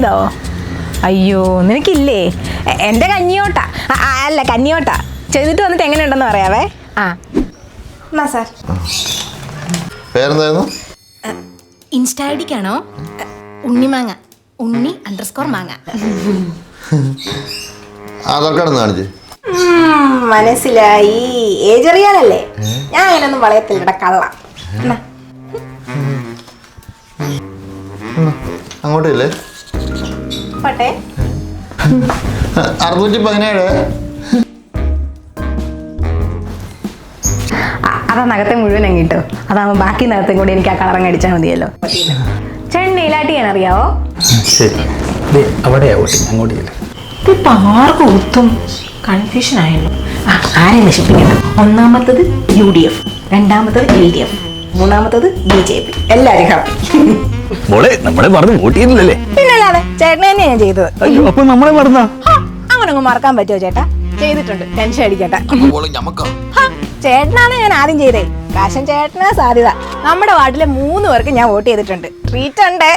ചെയ്തോ? അയ്യോ നിനക്കില്ലേ? എന്റെ കഞ്ഞിയോട്ടാ. അല്ല കഞ്ഞിയോട്ട. ചെയ്തിട്ട് വന്നിട്ട് എങ്ങനെയുണ്ടെന്ന് പറയാവേ. ആ. എന്നാ സാർ. പേരെന്തായിരുന്നു? ഇൻസ്റ്റാ ഐ ഡിക്കാണോ ഉണ്ണിമാങ്ങ ഉണ്ണി അണ്ടർസ്കോർ മാങ്ങ. ആധാർ കാർഡ് ഒന്ന് കാണിച്ച് മനസ്സിലായി. ഏജ് അറിയാനല്ലേ ഞാൻ അങ്ങനൊന്നും വളയത്തില്ലട കള്ള. അങ്ങോട്ടില്ലേ? പോട്ടെ അറുന്നൂറ്റി പതിനേഴ് അതാ നഖത്തെ മുഴുവൻ എങ്ങിട്ടോ? കിട്ടും അതാകുമ്പോൾ ബാക്കി നഖത്തെ കൂടി എനിക്ക് ആ കളറങ്ങ് അടിച്ചാൽ മതിയല്ലോ. ചേട്ടൻ ഞാൻ ചെയ്യാൻ അറിയാവോ ശരി. ദേ, അവിടെയാ അങ്ങോട്ട് ആർക്കും ഒത്തും കൺഫ്യൂഷൻ ആയല്ലോ. ആരെ നശിപ്പിക്കണം ഒന്നാമത്തത് യു ഡി എഫ് രണ്ടാമത്തത് എൽ ഡി എഫ് മൂന്നാമത്തത് ബി ജെ പി. എല്ലാവരും ഹാപ്പി. മോളെ നമ്മളെ പറഞ്ഞു വോട്ട് ചെയ്യുന്നില്ലല്ലേ പിന്നല്ലാതെ ചേട്ടനെ തന്നെയാണ് ഞാൻ ചെയ്തത്. അപ്പൊ നമ്മളെ മറന്നാ? ഹാ, അങ്ങനെ അങ്ങ് മറക്കാൻ പറ്റുമോ ചേട്ടാ? ചെയ്തിട്ടുണ്ട്. ടെൻഷൻ അടിക്കട്ടെ ചേട്ടനാണ് ഞാൻ ആദ്യം ചെയ്തേ. കാശൻ ചേട്ടനാ സാധ്യത. നമ്മുടെ വാർഡിലെ മൂന്ന് പേർക്ക് ഞാൻ വോട്ട് ചെയ്തിട്ടുണ്ട്. ട്രീറ്റ് ഉണ്ട്.